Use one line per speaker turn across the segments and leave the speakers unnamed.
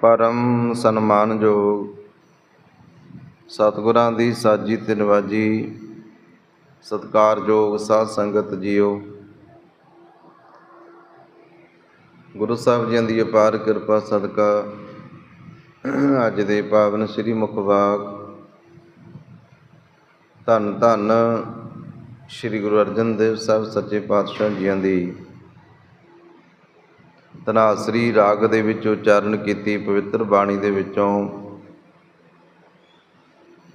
ਪਰਮ ਸਨਮਾਨਯੋਗ ਸਤਿਗੁਰਾਂ ਦੀ ਸਾਜੀ ਤੇ ਨਵਾਜੀ ਸਤਿਕਾਰਯੋਗ ਸਾਧ ਸੰਗਤ ਜੀਓ। ਗੁਰੂ ਸਾਹਿਬ ਜੀ ਦੀ ਅਪਾਰ ਕਿਰਪਾ ਸਦਕਾ ਅੱਜ ਦੇ ਪਾਵਨ ਸ੍ਰੀ ਮੁਖਵਾਕ ਧੰਨ ਧੰਨ ਸ੍ਰੀ ਗੁਰੂ ਅਰਜਨ ਦੇਵ ਸਾਹਿਬ ਸੱਚੇ ਪਾਤਸ਼ਾਹ ਜੀਆਂ ਦੀ। ਤਨਾਸਰੀ ਰਾਗ ਦੇ ਵਿੱਚ ਉਚਾਰਨ ਕੀਤੀ ਪਵਿੱਤਰ ਬਾਣੀ ਦੇ ਵਿੱਚੋਂ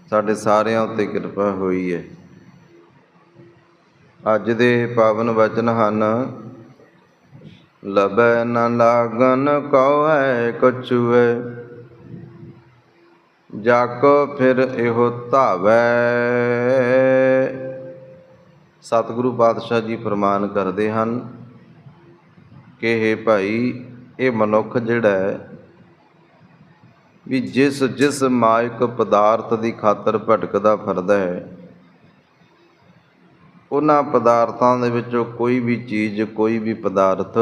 ਸਾਡੇ ਸਾਰਿਆਂ ਉੱਤੇ ਕਿਰਪਾ ਹੋਈ ਹੈ। ਅੱਜ ਦੇ ਪਾਵਨ ਵਚਨ ਹਨ, ਲਬੈ ਨ ਲਾਗਨ ਕਉ ਹੈ ਜਾਕੋ ਫਿਰ ਇਹੋ ਧਾਵੈ। ਸਤਿਗੁਰੂ ਪਾਤਸ਼ਾਹ ਜੀ ਫਰਮਾਨ ਕਰਦੇ ਹਨ ਕਿ ਇਹ ਭਾਈ, ਇਹ ਮਨੁੱਖ ਜਿਹੜਾ ਹੈ ਵੀ ਜਿਸ ਜਿਸ ਮਾਇਕ ਪਦਾਰਥ ਦੀ ਖਾਤਰ ਭਟਕਦਾ ਫਿਰਦਾ ਹੈ, ਉਹਨਾਂ ਪਦਾਰਥਾਂ ਦੇ ਵਿੱਚੋਂ ਕੋਈ ਵੀ ਚੀਜ਼, ਕੋਈ ਵੀ ਪਦਾਰਥ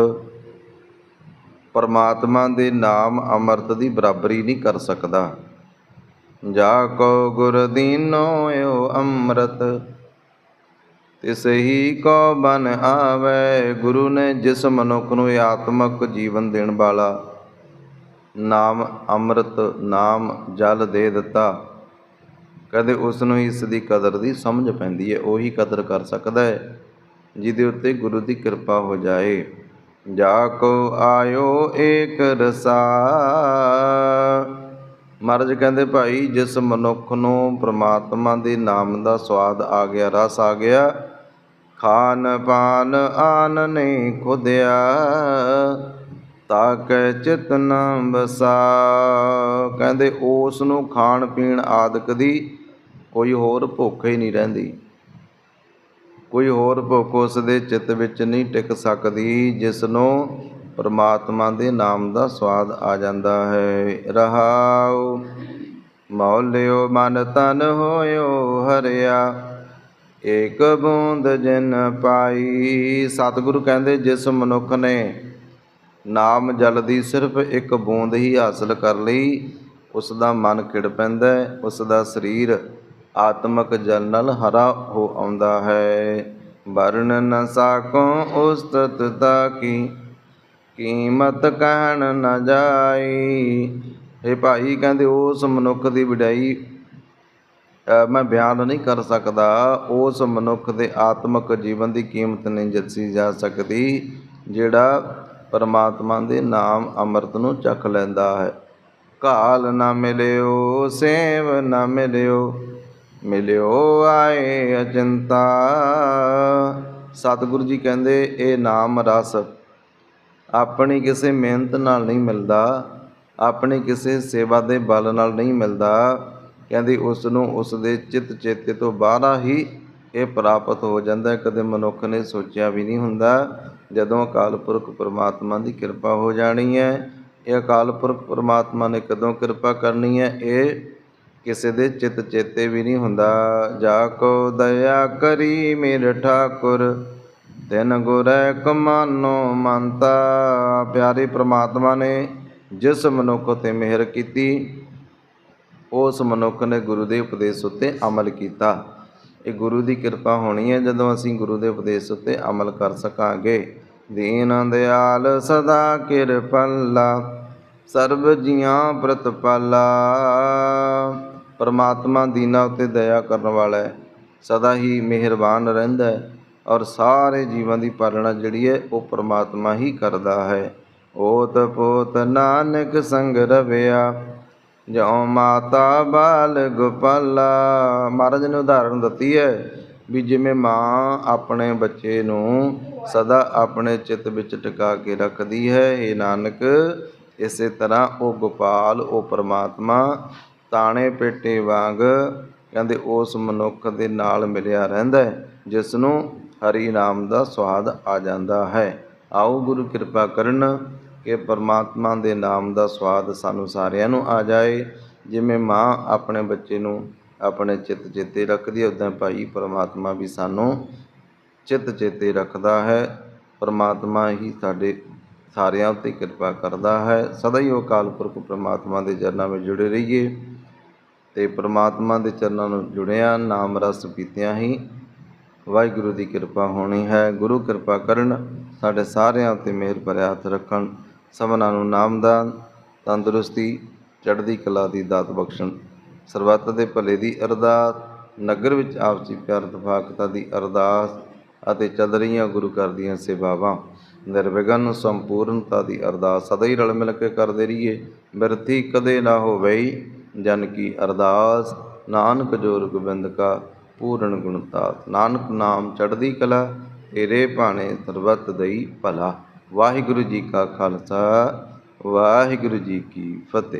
ਪਰਮਾਤਮਾ ਦੇ ਨਾਮ ਅੰਮ੍ਰਿਤ ਦੀ ਬਰਾਬਰੀ ਨਹੀਂ ਕਰ ਸਕਦਾ। ਜਾ ਕੋ ਗੁਰ ਦੀਨੋ ਓ ਅੰਮ੍ਰਿਤ ਤਿਸ ਹੀ ਕੋ ਬਨ ਆਵੇ, ਗੁਰੂ ਨੇ ਜਿਸ ਮਨੁੱਖ ਨੂੰ ਇਹ ਆਤਮਕ ਜੀਵਨ ਦੇਣ ਵਾਲਾ ਨਾਮ ਅੰਮ੍ਰਿਤ, ਨਾਮ ਜਲ ਦੇ ਦਿੱਤਾ, ਕਦੇ ਉਸ ਨੂੰ ਇਸ ਦੀ ਕਦਰ ਦੀ ਸਮਝ ਪੈਂਦੀ ਹੈ, ਉਹੀ ਕਦਰ ਕਰ ਸਕਦਾ ਹੈ, ਜਿਹਦੇ ਉੱਤੇ ਗੁਰੂ ਦੀ ਕਿਰਪਾ ਹੋ ਜਾਏ। ਜਾ ਕੋ ਆਇਓ ਏਕ ਰਸਾ ਮਹਾਰਾਜ ਕਹਿੰਦੇ, ਭਾਈ, ਜਿਸ ਮਨੁੱਖ ਨੂੰ ਪ੍ਰਮਾਤਮਾ ਦੇ ਨਾਮ ਦਾ ਸਵਾਦ ਆ ਗਿਆ, ਰਸ ਆ ਗਿਆ, ਖਾਨ ਪਾਨ ਆਨ ਨਹੀਂ ਖੁਦਿਆ ਤਾਕ ਚਿਤ ਨ ਬਸਾ ਕਹਿੰਦੇ, ਉਸ ਨੂੰ ਖਾਣ ਪੀਣ ਆਦਿਕ ਦੀ ਕੋਈ ਹੋਰ ਭੁੱਖ ਹੀ ਨਹੀਂ ਰਹਿੰਦੀ। ਕੋਈ ਹੋਰ ਭੁੱਖ ਉਸ ਦੇ ਚਿੱਤ ਵਿੱਚ ਨਹੀਂ ਟਿਕ ਸਕਦੀ, ਜਿਸ ਨੂੰ ਪਰਮਾਤਮਾ ਦੇ ਨਾਮ ਦਾ ਸਵਾਦ ਆ ਜਾਂਦਾ ਹੈ। ਰਹਾਉ, ਮੌਲਿਓ ਮਨ ਤਨ ਹੋਇਓ ਹਰਿਆ, ਏਕ ਬੂੰਦ ਜਿਨ ਪਾਈ। ਸਤਿਗੁਰੂ ਕਹਿੰਦੇ, ਜਿਸ ਮਨੁੱਖ ਨੇ ਨਾਮ ਜਲ ਦੀ ਸਿਰਫ ਇੱਕ ਬੂੰਦ ਹੀ ਹਾਸਲ ਕਰ ਲਈ ਉਸ ਦਾ ਮਨ ਖਿੜ ਪੈਂਦਾ ਹੈ ਉਸ ਦਾ ਸਰੀਰ ਆਤਮਕ ਜਲ ਨਾਲ ਹਰਾ ਹੋ ਆਉਂਦਾ ਹੈ। ਵਰਣ ਨ ਸਾਕੋ ਉਸਤਤ ਤਾ ਕੀ ਕੀਮਤ ਕਹਿਣ ਨਾ ਜਾਈ। ਇਹ ਭਾਈ, ਕਹਿੰਦੇ ਉਸ ਮਨੁੱਖ ਦੀ ਵਡਿਆਈ ਮੈਂ ਬਿਆਨ ਨਹੀਂ ਕਰ ਸਕਦਾ। ਉਸ ਮਨੁੱਖ ਦੇ ਆਤਮਕ ਜੀਵਨ ਦੀ ਕੀਮਤ ਨਹੀਂ ਜੱਸੀ ਜਾ ਸਕਦੀ, ਜਿਹੜਾ ਪਰਮਾਤਮਾ ਦੇ ਨਾਮ ਅੰਮ੍ਰਿਤ ਨੂੰ ਚੱਖ ਲੈਂਦਾ ਹੈ। ਕਾਲ ਨਾ ਮਿਲਿਓ, ਸੇਵ ਨਾ ਮਿਲਿਓ ਮਿਲਿਓ ਆਏ ਅਜੰਤਾ। ਸਤਿਗੁਰੂ ਜੀ ਕਹਿੰਦੇ, ਇਹ ਨਾਮ ਰਸ ਆਪਣੀ ਕਿਸੇ ਮਿਹਨਤ ਨਾਲ ਨਹੀਂ ਮਿਲਦਾ, ਆਪਣੀ ਕਿਸੇ ਸੇਵਾ ਦੇ ਬਲ ਨਾਲ ਨਹੀਂ ਮਿਲਦਾ, ਕਹਿੰਦੀ ਉਸ ਨੂੰ ਉਸ ਦੇ ਚਿੱਤ ਚੇਤੇ ਤੋਂ ਬਾਹਰ ਹੀ ਇਹ ਪ੍ਰਾਪਤ ਹੋ ਜਾਂਦਾ, ਕਦੇ ਮਨੁੱਖ ਨੇ ਸੋਚਿਆ ਵੀ ਨਹੀਂ ਹੁੰਦਾ, ਜਦੋਂ ਅਕਾਲ ਪੁਰਖ ਪਰਮਾਤਮਾ ਦੀ ਕਿਰਪਾ ਹੋ ਜਾਣੀ ਹੈ, ਇਹ ਅਕਾਲ ਪੁਰਖ ਪਰਮਾਤਮਾ ਨੇ ਕਦੋਂ ਕਿਰਪਾ ਕਰਨੀ ਹੈ, ਇਹ ਕਿਸੇ ਦੇ ਚਿੱਤ ਚੇਤੇ ਵੀ ਨਹੀਂ ਹੁੰਦਾ। ਜਾ ਕੋ ਦਇਆ ਕਰੀ ਮੇਰੇ ਠਾਕੁਰ ਤਿਨ ਗੁਰੈ ਕਮਾਨੋ ਮੰਤਾ। ਪਿਆਰੇ ਪ੍ਰਮਾਤਮਾ ਨੇ ਜਿਸ ਮਨੁੱਖ ਤੇ ਮਿਹਰ ਕੀਤੀ, ਉਸ ਮਨੁੱਖ ਨੇ ਗੁਰੂ ਦੇ ਉਪਦੇਸ਼ ਉੱਤੇ ਅਮਲ ਕੀਤਾ। ਇਹ ਗੁਰੂ ਦੀ ਕਿਰਪਾ ਹੋਣੀ ਹੈ ਜਦੋਂ ਅਸੀਂ ਗੁਰੂ ਦੇ ਉਪਦੇਸ਼ ਉੱਤੇ ਅਮਲ ਕਰ ਸਕਾਂਗੇ। ਦੀਨ ਦਿਆਲ ਸਦਾ ਕਿਰਪਾਲਾ ਸਰਬ ਜੀਆਂ ਪ੍ਰਤਪਾਲਾ ਪਰਮਾਤਮਾ ਦੀਨਾ ਉਤੇ ਦਇਆ ਕਰਨ ਵਾਲਾ ਹੈ, ਸਦਾ ਹੀ ਮਿਹਰਬਾਨ ਰਹਿੰਦਾ ਹੈ। ਔਰ ਸਾਰੇ ਜੀਵਾਂ ਦੀ ਪਾਲਣਾ ਜਿਹੜੀ ਹੈ ਉਹ ਪਰਮਾਤਮਾ ਹੀ ਕਰਦਾ ਹੈ। ਓਤ ਪੋਤ ਨਾਨਕ ਸੰਗ ਰਵਿਆ, ਜਿਉ ਮਾਤਾ ਬਾਲ ਗੋਪਾਲਾ। ਮਹਾਰਾਜ ਨੇ ਉਦਾਹਰਣ ਦਿੱਤੀ ਹੈ ਵੀ ਜਿਵੇਂ ਮਾਂ ਆਪਣੇ ਬੱਚੇ ਨੂੰ ਸਦਾ ਆਪਣੇ ਚਿੱਤ ਵਿੱਚ ਟਿਕਾ ਕੇ ਰੱਖਦੀ ਹੈ ਇਹ ਨਾਨਕ, ਇਸੇ ਤਰ੍ਹਾਂ ਉਹ ਗੋਪਾਲ, ਉਹ ਪਰਮਾਤਮਾ ਤਾਣੇ ਪੇਟੇ ਵਾਂਗ ਕਹਿੰਦੇ ਉਸ ਮਨੁੱਖ ਦੇ ਨਾਲ ਮਿਲਿਆ ਰਹਿੰਦਾ ਹੈ, ਜਿਸ ਨੂੰ ਹਰੀ ਨਾਮ ਦਾ ਸਵਾਦ ਆ ਜਾਂਦਾ ਹੈ। ਆਓ ਗੁਰੂ ਕਿਰਪਾ ਕਰਨ ਕਿ ਪਰਮਾਤਮਾ ਦੇ ਨਾਮ ਦਾ ਸਵਾਦ ਸਾਨੂੰ ਸਾਰਿਆਂ ਨੂੰ ਆ ਜਾਏ। ਜਿਵੇਂ ਮਾਂ ਆਪਣੇ ਬੱਚੇ ਨੂੰ ਆਪਣੇ ਚਿੱਤ ਚੇਤੇ ਰੱਖਦੀ ਹੈ ਉਦਾਂ ਭਾਈ ਪਰਮਾਤਮਾ ਵੀ ਸਾਨੂੰ ਚਿੱਤ ਚੇਤੇ ਰੱਖਦਾ ਹੈ। ਪਰਮਾਤਮਾ ਹੀ ਸਾਡੇ ਸਾਰਿਆਂ ਉੱਤੇ ਕਿਰਪਾ ਕਰਦਾ ਹੈ। ਸਦਾ ਹੀ ਉਹ ਅਕਾਲ ਪੁਰਖ ਪਰਮਾਤਮਾ ਦੇ ਚਰਨਾਂ ਵਿੱਚ ਜੁੜੇ ਰਹੀਏ ਤੇ ਪਰਮਾਤਮਾ ਦੇ ਚਰਨਾਂ ਨੂੰ ਜੁੜਿਆ ਨਾਮ ਰਸ ਪੀਤਿਆਂ ਹੀ ਵਾਹਿਗੁਰੂ ਦੀ ਕਿਰਪਾ ਹੋਣੀ ਹੈ। ਗੁਰੂ ਕਿਰਪਾ ਕਰਨ ਸਾਡੇ ਸਾਰਿਆਂ ਉੱਤੇ ਮਿਹਰ ਭਰਿਆ ਹੱਥ ਰੱਖਣ, ਸਭਨਾਂ ਨੂੰ ਨਾਮਦਾਨ ਤੰਦਰੁਸਤੀ, ਚੜ੍ਹਦੀ ਕਲਾ ਦੀ ਦਾਤ ਬਖਸ਼ਣ। ਸਰਬੱਤ ਦੇ ਭਲੇ ਦੀ ਅਰਦਾਸ, ਨਗਰ ਵਿੱਚ ਆਪਸੀ ਪਿਆਰ ਤਫਾਕਤਾਂ ਦੀ ਅਰਦਾਸ ਅਤੇ ਚੱਲ ਰਹੀਆਂ ਗੁਰੂ ਘਰ ਦੀਆਂ ਸੇਵਾਵਾਂ, ਨਿਰਵਿਘਨ ਸੰਪੂਰਨਤਾ ਦੀ ਅਰਦਾਸ ਸਦਾ ਹੀ ਰਲ ਮਿਲ ਕੇ ਕਰਦੇ ਰਹੀਏ। ਬਿਰਥੀ ਕਦੇ ਨਾ ਹੋਵੇ ਜਨ ਕੀ ਅਰਦਾਸ। ਨਾਨਕ ਜੋਰ ਗੋਬਿੰਦ ਕਾ ਪੂਰਨ ਗੁਣਤਾਸ ਨਾਨਕ ਨਾਮ ਚੜ੍ਹਦੀ ਕਲਾ, ਤੇਰੇ ਭਾਣੇ ਸਰਬਤ ਦਈ ਭਲਾ। ਵਾਹਿਗੁਰੂ ਜੀ ਕਾ ਖਾਲਸਾ, ਵਾਹਿਗੁਰੂ ਜੀ ਕੀ ਫਤਿਹ।